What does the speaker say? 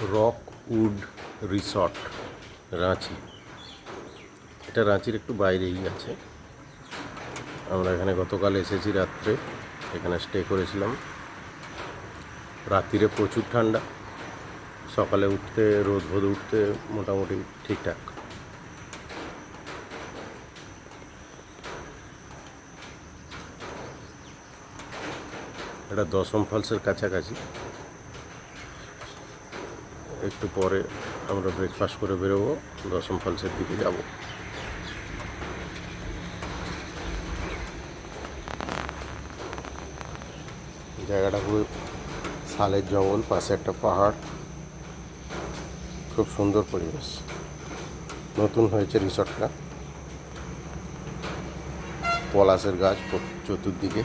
Rock would resort, Ranchi. এটা রাঁচির একটু বাইরেই আছে। আমরা এখানে গতকাল এসেছি রাত্রে, এখানে স্টে করেছিলাম। রাত্রিরে প্রচুর ঠান্ডা। সকালে উঠতে, রোদ ভোদ উঠতে মোটামুটি ঠিকঠাক। এটা দশম ফলসের কাছাকাছি। একটু পরে আমরা ব্রেকফাস্ট করে বেরোবো, দশম ফলসের দিকে যাব। জায়গাটা খুবই শালের জঙ্গল, পাশে একটা পাহাড়। খুব সুন্দর পরিবেশ। নতুন হয়েছে রিসর্টটা পলাশের গাছ চতুর্দিকে।